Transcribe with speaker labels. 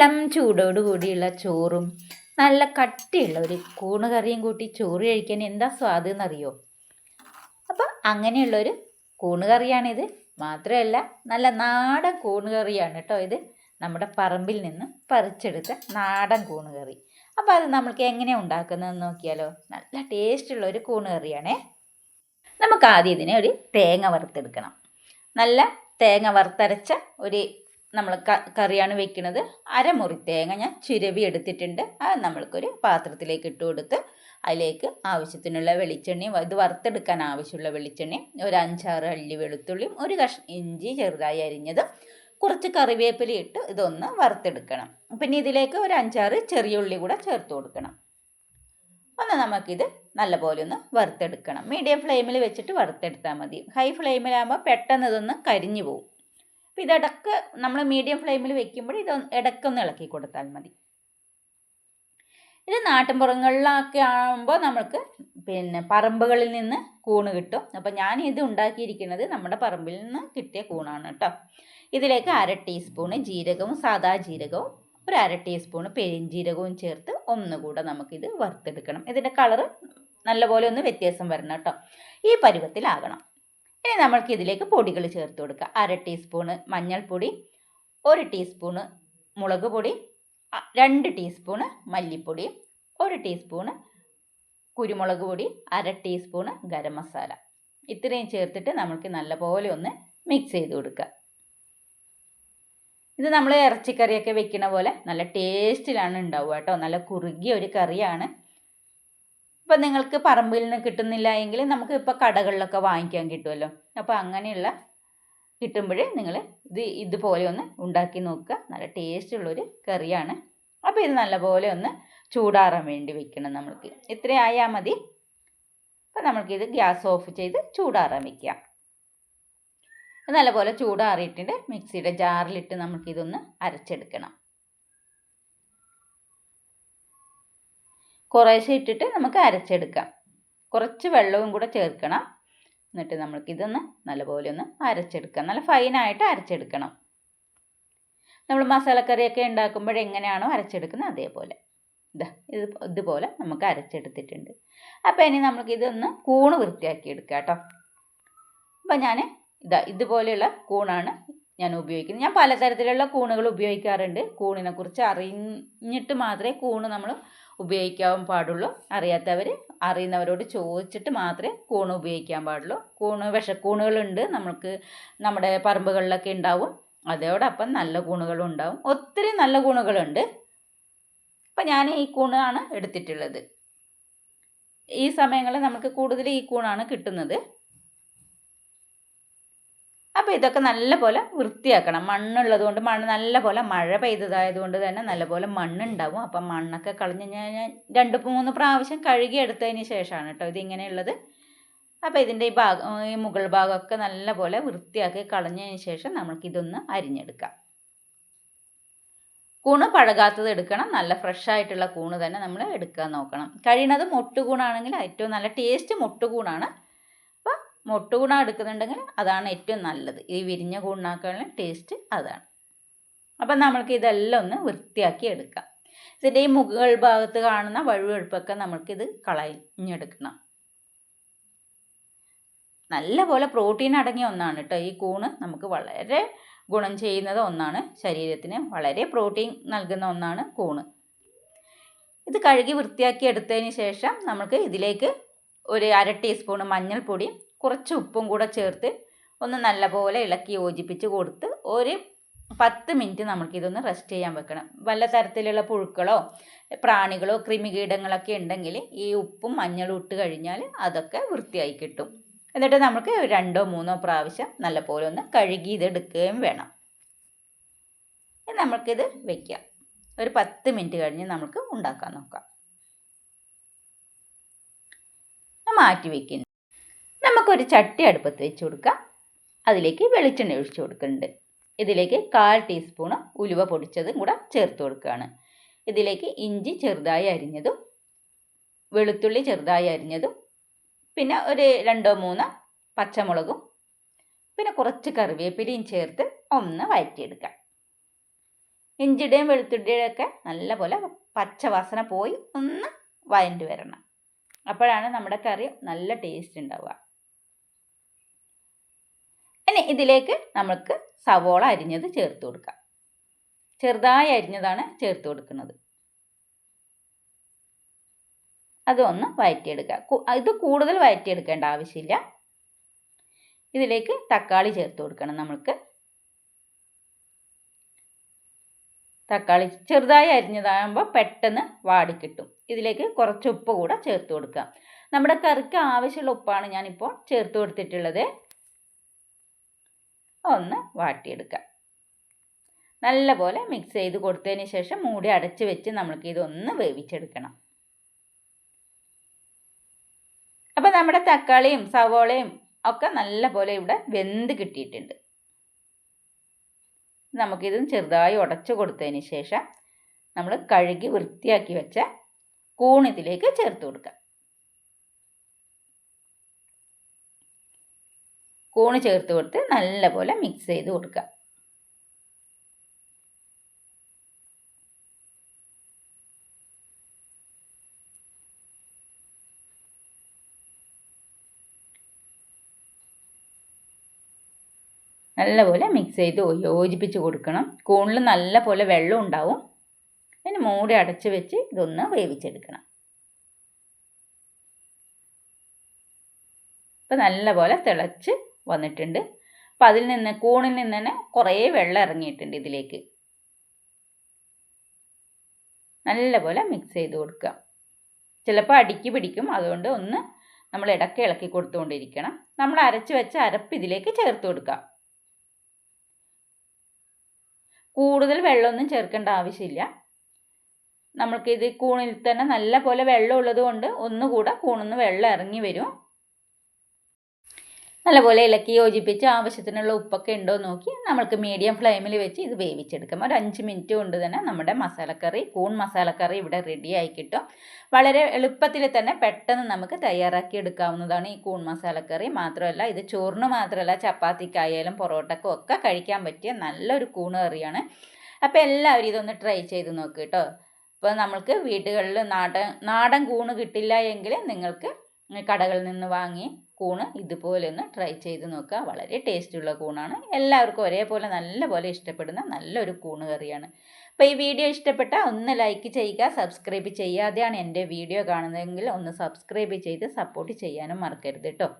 Speaker 1: ഇളം ചൂടോട് കൂടിയുള്ള ചോറും നല്ല കട്ടിയുള്ള ഒരു കൂണ് കറിയും കൂട്ടി ചോറ് കഴിക്കാൻ എന്താ സ്വാദ് എന്നറിയോ? അപ്പം അങ്ങനെയുള്ളൊരു കൂണ് കറിയാണിത്. മാത്രമല്ല നല്ല നാടൻ കൂണ് കറിയാണ് കേട്ടോ ഇത്. നമ്മുടെ പറമ്പിൽ നിന്ന് പറിച്ചെടുത്ത നാടൻ കൂണ് കറി. അപ്പോൾ അത് നമ്മൾക്ക് എങ്ങനെ ഉണ്ടാക്കുന്നതെന്ന് നോക്കിയാലോ? നല്ല ടേസ്റ്റുള്ള ഒരു കൂണ് കറിയാണേ. നമുക്ക് ആദ്യം ഇതിനെ ഒരു തേങ്ങ വറുത്തെടുക്കണം. നല്ല തേങ്ങ വറുത്തരച്ച ഒരു നമ്മൾ കറിയാണ് വെക്കുന്നത് അരമുറി തേങ്ങ ഞാൻ ചുരവി എടുത്തിട്ടുണ്ട്. അത് നമ്മൾക്കൊരു പാത്രത്തിലേക്ക് ഇട്ട് കൊടുത്ത് അതിലേക്ക് ആവശ്യത്തിനുള്ള വെളിച്ചെണ്ണയും ഇത് വറുത്തെടുക്കാൻ ആവശ്യമുള്ള വെളിച്ചെണ്ണയും ഒരു അഞ്ചാറ് അള്ളി വെളുത്തുള്ളിയും ഒരു കഷ്ണം ഇഞ്ചി ചെറുതായി അരിഞ്ഞതും കുറച്ച് കറിവേപ്പില ഇട്ട് ഇതൊന്ന് വറുത്തെടുക്കണം. പിന്നെ ഇതിലേക്ക് ഒരു അഞ്ചാറ് ചെറിയ ഉള്ളി കൂടെ ചേർത്ത് കൊടുക്കണം. ഒന്ന് നമുക്കിത് നല്ലപോലെ ഒന്ന് വറുത്തെടുക്കണം. മീഡിയം ഫ്ലെയിമിൽ വെച്ചിട്ട് വറുത്തെടുത്താൽ മതി. ഹൈ ഫ്ലെയിമിലാകുമ്പോൾ പെട്ടെന്ന് ഇതൊന്ന് കരിഞ്ഞു പോകും അപ്പോൾ ഇതിടക്ക് നമ്മൾ മീഡിയം ഫ്ലെയിമിൽ വെക്കുമ്പോൾ ഇത് ഇടയ്ക്കൊന്ന് ഇളക്കി കൊടുത്താൽ മതി. ഇത് നാട്ടിൻപുറങ്ങളിലൊക്കെ ആകുമ്പോൾ നമുക്ക് പിന്നെ പറമ്പുകളിൽ നിന്ന് കൂണ് കിട്ടും. അപ്പോൾ ഞാൻ ഇത് ഉണ്ടാക്കിയിരിക്കുന്നത് നമ്മുടെ പറമ്പിൽ നിന്ന് കിട്ടിയ കൂണാണ് കേട്ടോ. ഇതിലേക്ക് അര ടീസ്പൂണ് ജീരകവും സാദാ ജീരകവും ഒരു അര ടീസ്പൂണ് പെരിഞ്ജീരകവും ചേർത്ത് ഒന്നുകൂടെ നമുക്കിത് വറുത്തെടുക്കണം. ഇതിന്റെ കളറ് നല്ലപോലെ ഒന്ന് വ്യത്യാസം വരണം കേട്ടോ. ഈ പരുവത്തിലാകണം. ഇനി നമ്മൾക്ക് ഇതിലേക്ക് പൊടികൾ ചേർത്ത് കൊടുക്കുക. അര ടീസ്പൂണ് മഞ്ഞൾപ്പൊടി ഒരു ടീസ്പൂണ് മുളക് പൊടി രണ്ട് ടീസ്പൂണ് മല്ലിപ്പൊടി ഒരു ടീസ്പൂണ് കുരുമുളക് പൊടി അര ടീസ്പൂണ് ഗരം മസാല. ഇത്രയും ചേർത്തിട്ട് നമുക്ക് നല്ലപോലെ ഒന്ന് മിക്സ് ചെയ്ത് കൊടുക്കുക. ഇത് നമ്മൾ ഇറച്ചിക്കറിയൊക്കെ വെക്കുന്ന പോലെ നല്ല ടേസ്റ്റിലാണ് ഉണ്ടാവുക കേട്ടോ. നല്ല കുറുകിയ ഒരു കറിയാണ്. ഇപ്പം നിങ്ങൾക്ക് പറമ്പിൽ നിന്ന് കിട്ടുന്നില്ല എങ്കിൽ നമുക്ക് ഇപ്പോൾ കടകളിലൊക്കെ വാങ്ങിക്കാൻ കിട്ടുമല്ലോ. അപ്പോൾ അങ്ങനെയുള്ള കിട്ടുമ്പോൾ നിങ്ങൾ ഇത് ഇതുപോലെ ഒന്ന് ഉണ്ടാക്കി നോക്കുക. നല്ല ടേസ്റ്റ് ടേസ്റ്റുള്ളൊരു കറിയാണ്. അപ്പോൾ ഇത് നല്ലപോലെ ഒന്ന് ചൂടാറാൻ വേണ്ടി വെക്കണം നമ്മൾക്ക്. ഇത്രയായാൽ മതി. അപ്പം നമുക്കിത് ഗ്യാസ് ഓഫ് ചെയ്ത് ചൂടാറാൻ വെക്കാം. നല്ലപോലെ ചൂടാറിയിട്ടുണ്ട്. മിക്സിയുടെ ജാറിലിട്ട് നമുക്കിതൊന്ന് അരച്ചെടുക്കണം. കുറേശ്ശെ ഇട്ടിട്ട് നമുക്ക് അരച്ചെടുക്കാം. കുറച്ച് വെള്ളവും കൂടെ ചേർക്കണം. എന്നിട്ട് നമ്മൾക്കിതൊന്ന് നല്ലപോലെ ഒന്ന് അരച്ചെടുക്കാം. നല്ല ഫൈനായിട്ട് അരച്ചെടുക്കണം. നമ്മൾ മസാലക്കറിയൊക്കെ ഉണ്ടാക്കുമ്പോൾ എങ്ങനെയാണോ അരച്ചെടുക്കുന്നത് അതേപോലെ. ഇതാ ഇത് ഇതുപോലെ നമുക്ക് അരച്ചെടുത്തിട്ടുണ്ട്. അപ്പോൾ ഇനി നമുക്കിതൊന്ന് കൂണ് വൃത്തിയാക്കി എടുക്കാം കേട്ടോ. അപ്പോൾ ഞാൻ ഇതാ ഇതുപോലെയുള്ള കൂണാണ് ഞാൻ ഉപയോഗിക്കുന്നത്. ഞാൻ പലതരത്തിലുള്ള കൂണുകൾ ഉപയോഗിക്കാറുണ്ട്. കൂണിനെക്കുറിച്ച് അറിഞ്ഞിട്ട് മാത്രമേ കൂണ് നമ്മൾ ഉപയോഗിക്കാൻ പാടുള്ളൂ. അറിയാത്തവർ അറിയുന്നവരോട് ചോദിച്ചിട്ട് മാത്രമേ കൂണ് ഉപയോഗിക്കാൻ പാടുള്ളൂ. കൂണ് വിഷക്കൂണുകളുണ്ട് നമുക്ക് നമ്മുടെ പറമ്പുകളിലൊക്കെ ഉണ്ടാവും. അതോടൊപ്പം നല്ല കൂണുകളും ഉണ്ടാവും. ഒത്തിരി നല്ല കൂണുകളുണ്ട്. അപ്പം ഞാൻ ഈ കൂണാണ് എടുത്തിട്ടുള്ളത്. ഈ സമയങ്ങളിൽ നമുക്ക് കൂടുതൽ ഈ കൂണാണ് കിട്ടുന്നത്. അപ്പോൾ ഇതൊക്കെ നല്ലപോലെ വൃത്തിയാക്കണം. മണ്ണുള്ളത് കൊണ്ട് മണ്ണ് നല്ലപോലെ മഴ പെയ്തതായതുകൊണ്ട് തന്നെ നല്ലപോലെ മണ്ണുണ്ടാവും. അപ്പം മണ്ണൊക്കെ കളഞ്ഞ് ഞാൻ രണ്ട് മൂന്ന് പ്രാവശ്യം കഴുകി എടുത്തതിന് ശേഷമാണ് കേട്ടോ ഇതിങ്ങനെയുള്ളത്. അപ്പോൾ ഇതിന്റെ ഈ ഭാഗം ഈ മുകൾ ഭാഗമൊക്കെ നല്ലപോലെ വൃത്തിയാക്കി കളഞ്ഞതിന് ശേഷം നമുക്കിതൊന്ന് അരിഞ്ഞെടുക്കാം. കൂണ് പഴകാത്തത് എടുക്കണം. നല്ല ഫ്രഷ് ആയിട്ടുള്ള കൂണ് തന്നെ നമ്മൾ എടുക്കാൻ നോക്കണം. കഴിയണത് മുട്ടുകൂണാണെങ്കിൽ ഏറ്റവും നല്ല ടേസ്റ്റ് മൊട്ടുകൂണാണ്. മുട്ടുകൂണ എടുക്കുന്നുണ്ടെങ്കിൽ അതാണ് ഏറ്റവും നല്ലത്. ഈ വിരിഞ്ഞ കൂണിനാക്കാനുള്ള ടേസ്റ്റ് അതാണ്. അപ്പം നമ്മൾക്ക് ഇതെല്ലാം ഒന്ന് വൃത്തിയാക്കി എടുക്കാം. ഇതിന്റെ ഈ മുകൾ ഭാഗത്ത് കാണുന്ന വഴുവഴുപ്പൊക്കെ നമ്മൾക്കിത് കളഞ്ഞെടുക്കണം. നല്ലപോലെ പ്രോട്ടീൻ അടങ്ങിയ ഒന്നാണ് കേട്ടോ ഈ കൂണ് നമുക്ക് വളരെ ഗുണം ചെയ്യുന്നത് ഒന്നാണ്. ശരീരത്തിന് വളരെ പ്രോട്ടീൻ നൽകുന്ന ഒന്നാണ് കൂണ്. ഇത് കഴുകി വൃത്തിയാക്കി എടുത്തതിന് ശേഷം നമുക്ക് ഇതിലേക്ക് ഒരു അര ടീസ്പൂൺ മഞ്ഞൾപ്പൊടി കുറച്ച് ഉപ്പും കൂടെ ചേർത്ത് ഒന്ന് നല്ലപോലെ ഇളക്കി യോജിപ്പിച്ച് കൊടുത്ത് ഒരു പത്ത് മിനിറ്റ് നമുക്കിതൊന്ന് റെസ്റ്റ് ചെയ്യാൻ വെക്കണം. വല്ല തരത്തിലുള്ള പുഴുക്കളോ പ്രാണികളോ കൃമികീടങ്ങളൊക്കെ ഉണ്ടെങ്കിൽ ഈ ഉപ്പും മഞ്ഞളും ഇട്ട് കഴിഞ്ഞാൽ അതൊക്കെ വൃത്തിയായി കിട്ടും. എന്നിട്ട് നമുക്ക് രണ്ടോ മൂന്നോ പ്രാവശ്യം നല്ലപോലെ ഒന്ന് കഴുകി ഇതെടുക്കുകയും വേണം. നമുക്കിത് വെക്കാം. ഒരു പത്ത് മിനിറ്റ് കഴിഞ്ഞ് നമുക്ക് ഉണ്ടാക്കാൻ നോക്കാം. മാറ്റി വയ്ക്കുന്നു നമുക്കൊരു ചട്ടി അടുപ്പത്ത് വെച്ച് കൊടുക്കാം. അതിലേക്ക് വെളിച്ചെണ്ണ ഒഴിച്ച് കൊടുക്കുന്നുണ്ട്. ഇതിലേക്ക് കാൽ ടീസ്പൂണ് ഉലുവ പൊടിച്ചതും കൂടെ ചേർത്ത് കൊടുക്കുകയാണ്. ഇതിലേക്ക് ഇഞ്ചി ചെറുതായി അരിഞ്ഞതും വെളുത്തുള്ളി ചെറുതായി അരിഞ്ഞതും പിന്നെ ഒരു രണ്ടോ മൂന്നോ പച്ചമുളകും പിന്നെ കുറച്ച് കറിവേപ്പിലയും ചേർത്ത് ഒന്ന് വഴറ്റിയെടുക്കാം. ഇഞ്ചിയുടെയും വെളുത്തുള്ളിയുടെയും ഒക്കെ നല്ലപോലെ പച്ച വാസന പോയി ഒന്ന് വഴണ്ടി വരണം. അപ്പോഴാണ് നമ്മുടെ കറി നല്ല ടേസ്റ്റ് ഉണ്ടാവുക. ഇനി ഇതിലേക്ക് നമുക്ക് സവോള അരിഞ്ഞത് ചേർത്ത് കൊടുക്കാം. ചെറുതായി അരിഞ്ഞതാണ് ചേർത്ത് കൊടുക്കുന്നത്. അതൊന്ന് വഴറ്റിയെടുക്കുക ഇത് കൂടുതൽ വഴറ്റിയെടുക്കേണ്ട ആവശ്യമില്ല. ഇതിലേക്ക് തക്കാളി ചേർത്ത് കൊടുക്കണം നമ്മൾക്ക്. തക്കാളി ചെറുതായി അരിഞ്ഞതാകുമ്പോൾ പെട്ടെന്ന് വാടിക്കിട്ടും. ഇതിലേക്ക് കുറച്ച് ഉപ്പ് കൂടെ ചേർത്ത് കൊടുക്കാം നമ്മുടെ കറിക്ക് ആവശ്യമുള്ള ഉപ്പാണ് ഞാനിപ്പോൾ ചേർത്ത് കൊടുത്തിട്ടുള്ളത്. ഒന്ന് വാട്ടിയെടുക്കാം. നല്ലപോലെ മിക്സ് ചെയ്ത് കൊടുത്തതിന് ശേഷം മൂടി അടച്ച് വെച്ച് നമ്മൾക്ക് ഇതൊന്ന് വേവിച്ചെടുക്കണം. അപ്പോൾ നമ്മുടെ തക്കാളിയും സവോളയും ഒക്കെ നല്ലപോലെ ഇവിടെ വെന്ത് കിട്ടിയിട്ടുണ്ട്. നമുക്കിത് ചെറുതായി ഉടച്ചു കൊടുത്തതിന് ശേഷം നമ്മൾ കഴുകി വൃത്തിയാക്കി വെച്ച കൂണിതിലേക്ക് ചേർത്ത് കൊടുക്കാം. കൂണ് ചേർത്ത് കൊടുത്ത് നല്ലപോലെ മിക്സ് ചെയ്ത് കൊടുക്കുക. നല്ലപോലെ മിക്സ് ചെയ്ത് യോജിപ്പിച്ച് കൊടുക്കണം. കൂണിൽ നല്ലപോലെ വെള്ളം ഉണ്ടാവും. പിന്നെ മൂടി അടച്ച് വെച്ച് ഇതൊന്ന് വേവിച്ചെടുക്കണം. ഇപ്പം നല്ലപോലെ തിളച്ച് വന്നിട്ടുണ്ട്. അപ്പം അതിൽ നിന്ന് കൂണിൽ നിന്ന് തന്നെ കുറേ വെള്ളം ഇറങ്ങിയിട്ടുണ്ട് ഇതിലേക്ക്. നല്ലപോലെ മിക്സ് ചെയ്ത് കൊടുക്കുക. ചിലപ്പോൾ അടുക്കി പിടിക്കും. അതുകൊണ്ട് ഒന്ന് നമ്മൾ ഇടയ്ക്ക് ഇളക്കി കൊടുത്തുകൊണ്ടിരിക്കണം. നമ്മൾ അരച്ച് വെച്ച അരപ്പ് ഇതിലേക്ക് ചേർത്ത് കൊടുക്കാം കൂടുതൽ വെള്ളമൊന്നും ചേർക്കേണ്ട ആവശ്യമില്ല. നമ്മൾക്ക് ഇത് കൂണിൽ തന്നെ നല്ല പോലെ വെള്ളം ഉള്ളത് കൊണ്ട് ഒന്നുകൂടെ കൂണിൽ നിന്ന് വെള്ളം ഇറങ്ങി വരും. നല്ലപോലെ ഇളക്കി യോജിപ്പിച്ച് ആവശ്യത്തിനുള്ള ഉപ്പൊക്കെ ഉണ്ടോ നോക്കി നമ്മൾക്ക് മീഡിയം ഫ്ലെയിമിൽ വെച്ച് ഇത് വേവിച്ചെടുക്കാം. ഒരു അഞ്ച് മിനിറ്റ് കൊണ്ട് തന്നെ നമ്മുടെ മസാലക്കറി കൂൺ മസാലക്കറി ഇവിടെ റെഡി ആയി കിട്ടും. വളരെ എളുപ്പത്തിൽ തന്നെ പെട്ടെന്ന് നമുക്ക് തയ്യാറാക്കി എടുക്കാവുന്നതാണ് ഈ കൂൺ മസാലക്കറി. മാത്രമല്ല ഇത് ചോറിന് മാത്രമല്ല ചപ്പാത്തിക്കായാലും പൊറോട്ടക്കും ഒക്കെ കഴിക്കാൻ പറ്റിയ നല്ലൊരു കൂണ് കറിയാണ് അപ്പോൾ എല്ലാവരും ഇതൊന്ന് ട്രൈ ചെയ്ത് നോക്കി കേട്ടോ ഇപ്പോൾ നമ്മൾക്ക് വീടുകളിൽ നാടൻ നാടൻ കൂണ് കിട്ടില്ല എങ്കിൽ നിങ്ങൾക്ക് കടകളിൽ നിന്ന് വാങ്ങി കൂണ് ഇതുപോലെ ഒന്ന് ട്രൈ ചെയ്ത് നോക്കുക. വളരെ ടേസ്റ്റുള്ള കൂണാണ്. എല്ലാവർക്കും ഒരേപോലെ നല്ലപോലെ ഇഷ്ടപ്പെടുന്ന നല്ലൊരു കൂണ് കറിയാണ്. അപ്പോൾ ഈ വീഡിയോ ഇഷ്ടപ്പെട്ടാൽ ഒന്ന് ലൈക്ക് ചെയ്യുക സബ്സ്ക്രൈബ് ചെയ്യാതെയാണ് എന്റെ വീഡിയോ കാണുന്നതെങ്കിൽ ഒന്ന് സബ്സ്ക്രൈബ് ചെയ്ത് സപ്പോർട്ട് ചെയ്യാനും മറക്കരുത് കേട്ടോ